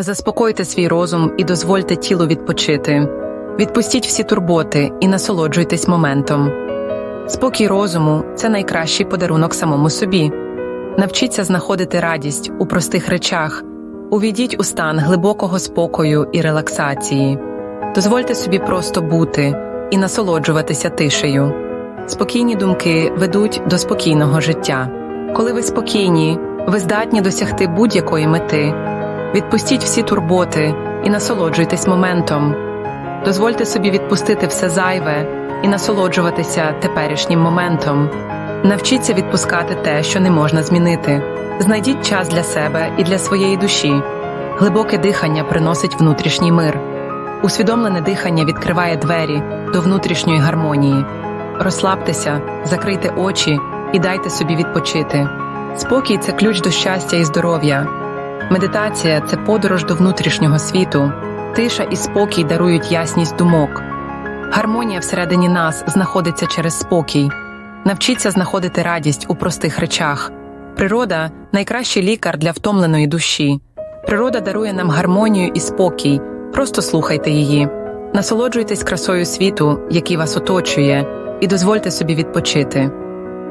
Заспокойте свій розум і дозвольте тілу відпочити. Відпустіть всі турботи і насолоджуйтесь моментом. Спокій розуму це найкращий подарунок самому собі. Навчіться знаходити радість у простих речах, увійдіть у стан глибокого спокою і релаксації. Дозвольте собі просто бути і насолоджуватися тишею. Спокійні думки ведуть до спокійного життя. Коли ви спокійні, ви здатні досягти будь-якої мети. Відпустіть всі турботи і насолоджуйтесь моментом. Дозвольте собі відпустити все зайве і насолоджуватися теперішнім моментом. Навчіться відпускати те, що не можна змінити. Знайдіть час для себе і для своєї душі. Глибоке дихання приносить внутрішній мир. Усвідомлене дихання відкриває двері до внутрішньої гармонії. Розслабтеся, закрийте очі і дайте собі відпочити. Спокій це ключ до щастя і здоров'я. Медитація це подорож до внутрішнього світу. Тиша і спокій дарують ясність думок. Гармонія всередині нас знаходиться через спокій. Навчіться знаходити радість у простих речах. Природа найкращий лікар для втомленої душі. Природа дарує нам гармонію і спокій. Просто слухайте її. Насолоджуйтесь красою світу, який вас оточує, і дозвольте собі відпочити.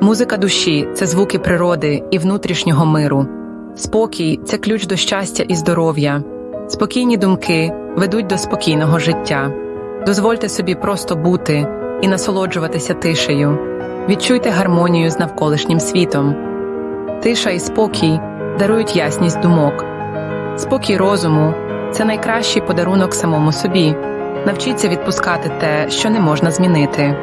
Музика душі це звуки природи і внутрішнього миру. Спокій це ключ до щастя і здоров'я. Спокійні думки ведуть до спокійного життя. Дозвольте собі просто бути і насолоджуватися тишею. Відчуйте гармонію з навколишнім світом. Тиша і спокій дарують ясність думок. Спокій розуму це найкращий подарунок самому собі. Навчіться відпускати те, що не можна змінити.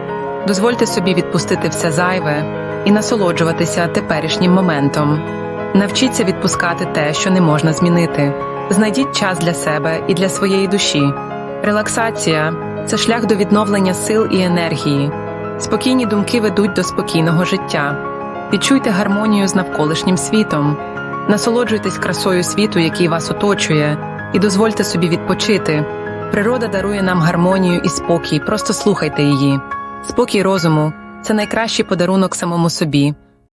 Дозвольте собі відпустити все зайве і насолоджуватися теперішнім моментом. Навчіться відпускати те, що не можна змінити. Знайдіть час для себе і для своєї душі. Релаксація це шлях до відновлення сил і енергії. Спокійні думки ведуть до спокійного життя. Відчуйте гармонію з навколишнім світом. Насолоджуйтесь красою світу, який вас оточує, і дозвольте собі відпочити. Природа дарує нам гармонію і спокій, просто слухайте її. Спокій розуму це найкращий подарунок самому собі.